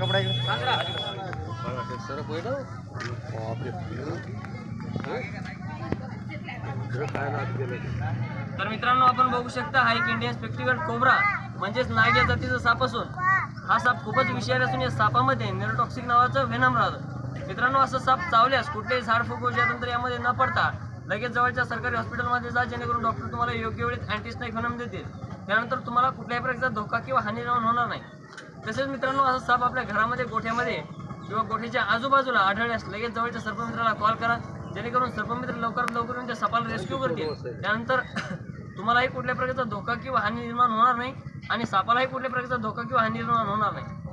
कपडा तर मित्रांनो आपण बघू शकता हा एक इंडियन स्पेक्टिकल कोबरा म्हणजेच नाग जातीचा साप असून. हा साप खूपच विषारी असून या सापामध्ये नेरोटॉक्सिक नावाचं व्हेनम राहतं. मित्रांनो असं साप चावल्यास कुठलेही झाडफूक ज्यानंतर यामध्ये न पडता लगेच जवळच्या सरकारी हॉस्पिटलमध्ये जा जेणेकरून डॉक्टर तुम्हाला योग्य वेळेत अँटीस्नाईक व्हेनम देतील. त्यानंतर तुम्हाला कुठल्याही प्रकारचा धोका किंवा हानी निर्माण होणार नाही. तसेच मित्रांनो असा साप आपल्या घरामध्ये गोठ्यामध्ये किंवा गोठ्याच्या आजूबाजूला आढळल्यास लगेच जवळच्या सर्पमित्राला कॉल करा. जेणेकरून सर्पमित्र लवकरात लवकर येऊन त्या सापाला रेस्क्यू करतील. त्यानंतर तुम्हालाही कुठल्या प्रकारचा धोका किंवा हानी निर्माण होणार नाही. आणि सापालाही कुठल्या प्रकारचा धोका किंवा हानी निर्माण होणार नाही.